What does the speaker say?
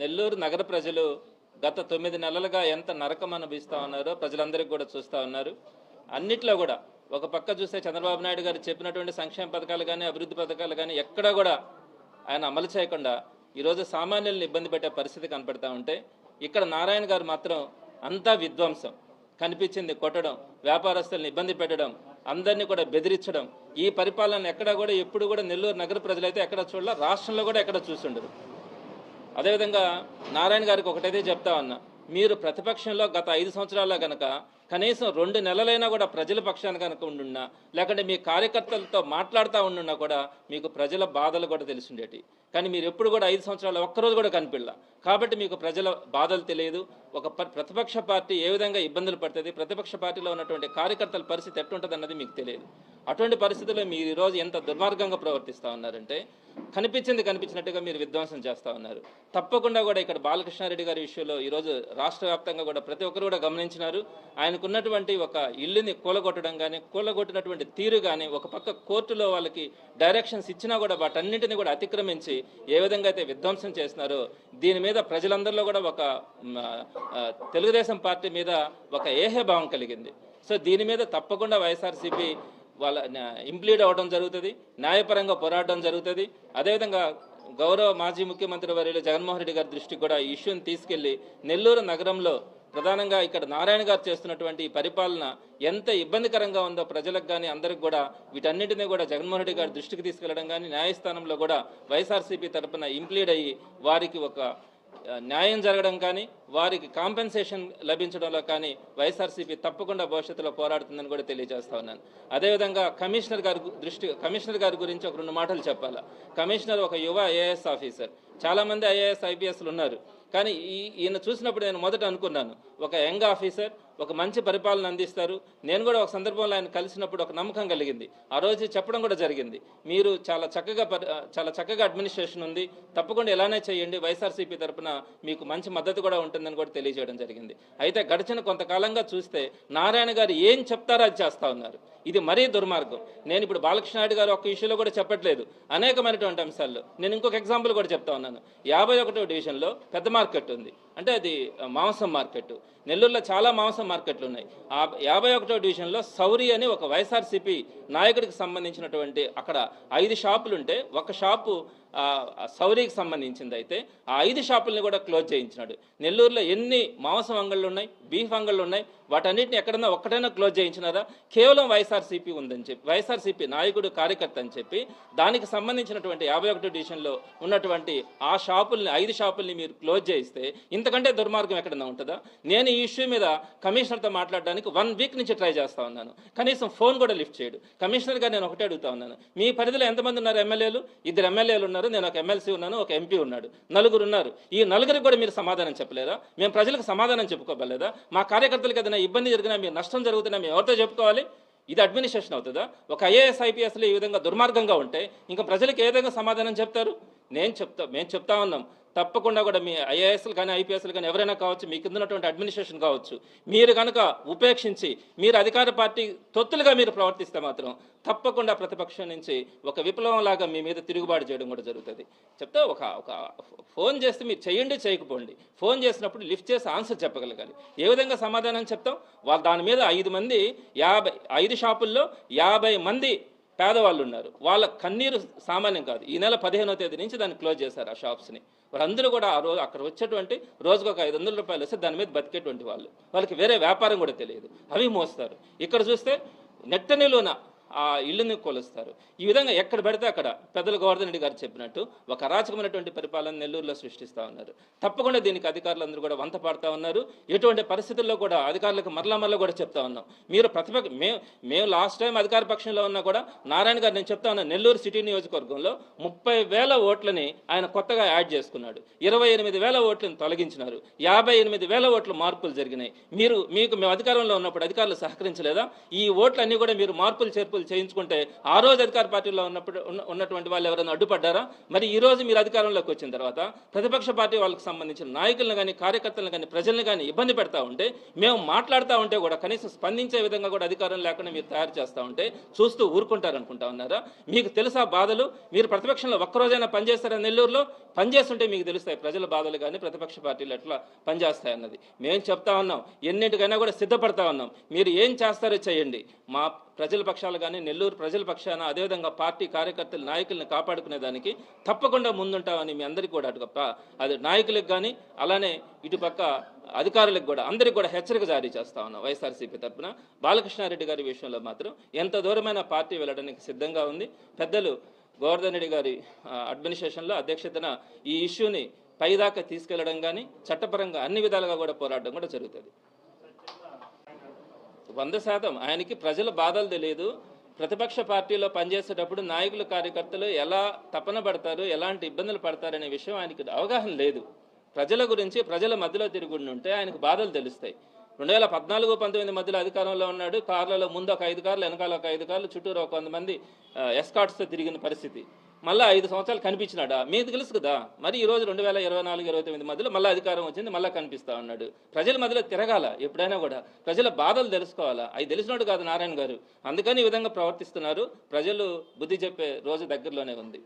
నెల్లూరు నగర ప్రజలు గత తొమ్మిది నెలలుగా ఎంత నరకం అనుభవిస్తూ ఉన్నారో ప్రజలందరికీ కూడా చూస్తూ ఉన్నారు. అన్నిట్లో కూడా ఒక పక్క చూస్తే చంద్రబాబు నాయుడు గారు చెప్పినటువంటి సంక్షేమ పథకాలు కానీ అభివృద్ధి పథకాలు కానీ ఎక్కడా కూడా ఆయన అమలు చేయకుండా ఈరోజు సామాన్యులను ఇబ్బంది పెట్టే పరిస్థితి కనపడతా ఉంటే ఇక్కడ నారాయణ గారు మాత్రం అంతా విధ్వంసం. కనిపించింది కొట్టడం వ్యాపారస్తులను ఇబ్బంది పెట్టడం అందరినీ కూడా బెదిరించడం. ఈ పరిపాలన ఎక్కడ కూడా ఎప్పుడు కూడా నెల్లూరు నగర ప్రజలైతే ఎక్కడ చూడాల రాష్ట్రంలో కూడా ఎక్కడ చూస్తుండరు అదేవిధంగా నారాయణ గారికి ఒకటైతే చెప్తా ఉన్నా. మీరు ప్రతిపక్షంలో గత ఐదు సంవత్సరాల్లో కనుక కనీసం రెండు నెలలైనా కూడా ప్రజల పక్షాన కనుక ఉండున్నా లేకుంటే మీ కార్యకర్తలతో మాట్లాడుతూ ఉండున్నా కూడా మీకు ప్రజల బాధలు కూడా తెలిసిండేటి కానీ మీరు ఎప్పుడు కూడా ఐదు సంవత్సరాలు ఒక్కరోజు కూడా కనిపిల్ల కాబట్టి మీకు ప్రజల బాధలు తెలియదు. ఒక ప్రతిపక్ష పార్టీ ఏ విధంగా ఇబ్బందులు పడుతుంది ప్రతిపక్ష పార్టీలో ఉన్నటువంటి కార్యకర్తల పరిస్థితి ఎట్టుంటుంది అన్నది మీకు తెలియదు. అటువంటి పరిస్థితుల్లో మీరు ఈరోజు ఎంత దుర్మార్గంగా ప్రవర్తిస్తూ ఉన్నారంటే కనిపించింది కనిపించినట్టుగా మీరు విధ్వంసం చేస్తూ ఉన్నారు. తప్పకుండా కూడా ఇక్కడ బాలకృష్ణారెడ్డి గారి విషయంలో ఈరోజు రాష్ట్ర వ్యాప్తంగా కూడా ప్రతి ఒక్కరు కూడా గమనించినారు. ఆయనకున్నటువంటి ఒక ఇల్లుని కూలగొట్టడం కానీ కూలగొట్టినటువంటి తీరు కానీ ఒక పక్క కోర్టులో వాళ్ళకి డైరెక్షన్స్ ఇచ్చినా కూడా వాటన్నింటిని కూడా అతిక్రమించి ఏ విధంగా అయితే విధ్వంసం చేస్తున్నారో దీని మీద ప్రజలందరిలో కూడా ఒక తెలుగుదేశం పార్టీ మీద ఒక ఏహభావం కలిగింది. సో దీని మీద తప్పకుండా వైఎస్ఆర్సీపీ వాళ్ళ ఇంప్లీడ్ అవ్వడం జరుగుతుంది న్యాయపరంగా పోరాడడం జరుగుతుంది. అదేవిధంగా గౌరవ మాజీ ముఖ్యమంత్రి వర్యులు జగన్మోహన్ రెడ్డి గారి దృష్టికి కూడా ఈ ఇష్యూని తీసుకెళ్ళి నెల్లూరు నగరంలో ప్రధానంగా ఇక్కడ నారాయణ గారు చేస్తున్నటువంటి పరిపాలన ఎంత ఇబ్బందికరంగా ఉందో ప్రజలకు కానీ అందరికి కూడా వీటన్నిటినీ కూడా జగన్మోహన్ రెడ్డి గారి దృష్టికి తీసుకెళ్ళడం కానీ న్యాయస్థానంలో కూడా వైఎస్ఆర్సీపీ తరపున ఇంప్లీడ్ అయ్యి వారికి ఒక న్యాయం జరగడం కానీ వారికి కాంపెన్సేషన్ లభించడంలో కానీ వైఎస్ఆర్సీపీ తప్పకుండా భవిష్యత్తులో పోరాడుతుందని కూడా తెలియజేస్తా ఉన్నాను. అదేవిధంగా కమిషనర్ గారి దృష్టి కమిషనర్ గారి గురించి ఒక రెండు మాటలు చెప్పాలా. కమిషనర్ ఒక యువ ఐఏఎస్ ఆఫీసర్. చాలామంది ఐఏఎస్ ఐపీఎస్లు ఉన్నారు. కానీ ఈ ఈయన చూసినప్పుడు నేను మొదట అనుకున్నాను ఒక యంగ్ ఆఫీసర్ ఒక మంచి పరిపాలన అందిస్తారు. నేను కూడా ఒక సందర్భంలో ఆయన కలిసినప్పుడు ఒక నమ్మకం కలిగింది. ఆ రోజు చెప్పడం కూడా జరిగింది. మీరు చాలా చక్కగా చాలా చక్కగా అడ్మినిస్ట్రేషన్ ఉంది. తప్పకుండా ఇలానే చేయండి. వైఎస్ఆర్సీపీ తరపున మీకు మంచి మద్దతు కూడా ఉంటుందని కూడా తెలియజేయడం జరిగింది. అయితే గడిచిన కొంతకాలంగా చూస్తే నారాయణ గారు ఏం చెప్తారో అది చేస్తా ఉన్నారు. ఇది మరీ దుర్మార్గం. నేను ఇప్పుడు బాలకృష్ణ నాయుడు గారు ఒక్క ఇష్యూలో కూడా చెప్పట్లేదు. అనేకమైనటువంటి అంశాల్లో. నేను ఇంకొక ఎగ్జాంపుల్ కూడా చెప్తా ఉన్నాను. యాభై ఒకటో డివిజన్లో పెద్ద మార్కెట్ ఉంది. అంటే అది మాంసం మార్కెట్. నెల్లూరులో చాలా మాంసం మార్కెట్లు ఉన్నాయి. ఆ యాభై ఒకటో డివిజన్లో సౌరి అని ఒక వైఎస్ఆర్సీపీ నాయకుడికి సంబంధించినటువంటి అక్కడ ఐదు షాపులు ఉంటే ఒక షాపు సౌరికి సంబంధించింది అయితే ఆ ఐదు షాపుల్ని కూడా క్లోజ్ చేయించినాడు. నెల్లూరులో ఎన్ని మాంసం అంగళ్ళు ఉన్నాయి బీఫ్ అంగళ్ళు ఉన్నాయి వాటన్నిటిని ఎక్కడన్నా ఒక్కటైనా క్లోజ్ చేయించినారా? కేవలం వైఎస్ఆర్సీపీ ఉందని చెప్పి వైఎస్ఆర్సీపీ నాయకుడు కార్యకర్త అని చెప్పి దానికి సంబంధించినటువంటి యాభై ఒకటి డివిజన్లో ఉన్నటువంటి ఆ షాపుల్ని ఐదు షాపుల్ని మీరు క్లోజ్ చేయిస్తే ఇంతకంటే దుర్మార్గం ఎక్కడన్నా ఉంటుందా? నేను ఈ ఇష్యూ మీద కమిషనర్తో మాట్లాడడానికి వన్ వీక్ నుంచి ట్రై చేస్తా ఉన్నాను. కనీసం ఫోన్ కూడా లిఫ్ట్ చేయడు. కమిషనర్గా నేను ఒకటే అడుగుతా ఉన్నాను. మీ పరిధిలో ఎంతమంది ఉన్నారు ఎమ్మెల్యేలు? ఇద్దరు ఎమ్మెల్యేలు ఉన్నారు? నేను ఒక ఎమ్మెల్సీ ఉన్నాను ఒక ఎంపీ ఉన్నాడు. నలుగురు ఉన్నారు ఈ నలుగురికి కూడా మీరు సమాధానం చెప్పలేదా మేము ప్రజలకు సమాధానం చెప్పుకోగలేదా మా కార్యకర్తలకు ఏదైనా ఇబ్బంది జరిగినా మీరు నష్టం జరుగుతున్నా మేము ఎవరితో చెప్పుకోవాలి? ఇది అడ్మినిస్ట్రేషన్ అవుతుందా? ఒక ఐఏఎస్ ఐపీఎస్లు ఈ విధంగా దుర్మార్గంగా ఉంటే ఇంకా ప్రజలకు ఏ విధంగా సమాధానం చెప్తారు? నేను చెప్తా మేము చెప్తా ఉన్నాం. తప్పకుండా కూడా మీ ఐఏఎస్లు కానీ ఐపీఎస్లు కానీ ఎవరైనా కావచ్చు మీ కింద ఉన్నటువంటి అడ్మినిస్ట్రేషన్ కావచ్చు మీరు కనుక ఉపేక్షించి మీరు అధికార పార్టీ తొత్తులుగా మీరు ప్రవర్తిస్తే మాత్రం తప్పకుండా ప్రతిపక్షం నుంచి ఒక విప్లవం లాగా మీ మీద తిరుగుబాటు చేయడం కూడా జరుగుతుంది. చెప్తే ఒక ఒక ఫోన్ చేస్తే మీరు చేయండి చేయకపోండి. ఫోన్ చేసినప్పుడు లిఫ్ట్ చేసి ఆన్సర్ చెప్పగలగాలి. ఏ విధంగా సమాధానం చెప్తాం? వాళ్ళు దాని మీద ఐదు మంది యాభై ఐదు షాపుల్లో యాభై మంది పేదవాళ్ళు ఉన్నారు వాళ్ళ కన్నీరు సామాన్యం కాదు. ఈ నెల పదిహేనో తేదీ నుంచి దాన్ని క్లోజ్ చేశారు ఆ షాప్స్ని. వారందరూ కూడా ఆ రోజు అక్కడ వచ్చేటువంటి రోజుకు ఒక ఐదు వందల రూపాయలు వస్తే దాని మీద బతికేటువంటి వాళ్ళు. వాళ్ళకి వేరే వ్యాపారం కూడా తెలియదు. అవి మోస్తారు. ఇక్కడ చూస్తే నెట్టనిలోన ఆ ఇల్లుని కొలుస్తారు. ఈ విధంగా ఎక్కడ పడితే అక్కడ పెద్దలు గోవర్ధన్ రెడ్డి గారు చెప్పినట్టు ఒక అరాచకమైనటువంటి పరిపాలన నెల్లూరులో సృష్టిస్తూ ఉన్నారు. తప్పకుండా దీనికి అధికారులందరూ కూడా వంత పాడుతూ ఉన్నారు. ఎటువంటి పరిస్థితుల్లో కూడా అధికారులకు మరలా మరలా కూడా చెప్తా ఉన్నాం. మీరు ప్రతిపక్ష మేము మేము లాస్ట్ టైం అధికార పక్షంలో ఉన్నా కూడా నారాయణ గారు నేను చెప్తా ఉన్నా నెల్లూరు సిటీ నియోజకవర్గంలో ముప్పై వేల ఓట్లని ఆయన కొత్తగా యాడ్ చేసుకున్నాడు. ఇరవై ఎనిమిది వేల ఓట్లను తొలగించినారు. యాభై ఎనిమిది వేల ఓట్లు మార్పులు జరిగినాయి. మీరు మీకు మేము అధికారంలో ఉన్నప్పుడు అధికారులు సహకరించలేదా? ఈ ఓట్లన్నీ కూడా మీరు మార్పులు చేర్పులు సమీక్షలు చేయించుకుంటే ఆ రోజు అధికార పార్టీలో ఉన్నప్పుడు ఉన్నటువంటి వాళ్ళు ఎవరైనా అడ్డుపడ్డారా? మరి ఈ రోజు మీరు అధికారంలోకి వచ్చిన తర్వాత ప్రతిపక్ష పార్టీ వాళ్ళకి సంబంధించిన నాయకులను కానీ కార్యకర్తలను కానీ ప్రజల్ని కానీ ఇబ్బంది పెడతా ఉంటే మేము మాట్లాడుతూ ఉంటే కూడా కనీసం స్పందించే విధంగా కూడా అధికారం లేకుండా మీరు తయారు చేస్తూ ఉంటే చూస్తూ ఊరుకుంటారు అనుకుంటా ఉన్నారా? మీకు తెలుసా బాధలు? మీరు ప్రతిపక్షంలో ఒక్కరోజైనా పనిచేస్తారా నెల్లూరులో? పనిచేస్తుంటే మీకు తెలుస్తాయి ప్రజల బాధలు కానీ ప్రతిపక్ష పార్టీలు ఎట్లా పనిచేస్తాయి అన్నది. మేము చెప్తా ఉన్నాం. ఎన్నింటికైనా కూడా సిద్ధపడతా ఉన్నాం. మీరు ఏం చేస్తారో చేయండి. మా ప్రజల పక్షాలు కానీ నెల్లూరు ప్రజల పక్షాన అదేవిధంగా పార్టీ కార్యకర్తల నాయకుల్ని కాపాడుకునేదానికి తప్పకుండా ముందుంటామని మీ అందరికీ కూడా అటు అది నాయకులకు కానీ అలానే ఇటుపక్క అధికారులకు కూడా అందరికీ కూడా హెచ్చరిక జారీ చేస్తా ఉన్నాం వైఎస్ఆర్సీపీ తరఫున. బాలకృష్ణారెడ్డి గారి విషయంలో మాత్రం ఎంత దూరమైన పార్టీ వెళ్ళడానికి సిద్ధంగా ఉంది. పెద్దలు గోవర్ధన్ రెడ్డి గారి అడ్మినిస్ట్రేషన్లో అధ్యక్షతన ఈ ఇష్యూని పైదాకా తీసుకెళ్ళడం కానీ చట్టపరంగా అన్ని విధాలుగా కూడా పోరాడడం కూడా జరుగుతుంది. వంద శాతం ఆయనకి ప్రజల బాధలు తెలియదు. ప్రతిపక్ష పార్టీలో పనిచేసేటప్పుడు నాయకులు కార్యకర్తలు ఎలా తపన పడతారు ఎలాంటి ఇబ్బందులు పడతారనే విషయం ఆయనకి అవగాహన లేదు. ప్రజల గురించి ప్రజల మధ్యలో తిరుగుండి ఉంటే ఆయనకు బాధలు తెలుస్తాయి. రెండు వేల పద్నాలుగు పంతొమ్మిది మధ్యలో అధికారంలో ఉన్నాడు. కార్లలో ముందు ఒక ఐదు కార్లు వెనకాల ఒక ఐదు కార్లు చుట్టూరు ఒక కొంతమంది ఎస్కాట్స్తో తిరిగిన పరిస్థితి. మళ్ళీ ఐదు సంవత్సరాలు కనిపించినాడా? మీకు తెలుసు కదా. మరి ఈ రోజు రెండు వేల ఇరవై నాలుగు ఇరవై తొమ్మిది మధ్యలో మళ్ళీ అధికారం వచ్చింది మళ్ళీ కనిపిస్తా ఉన్నాడు. ప్రజల మధ్యలో తిరగాల ఎప్పుడైనా కూడా. ప్రజల బాధలు తెలుసుకోవాలా? అవి తెలిసినట్టు కాదు నారాయణ గారు. అందుకని ఈ విధంగా ప్రవర్తిస్తున్నారు. ప్రజలు బుద్ధి చెప్పే రోజు దగ్గరలోనే ఉంది.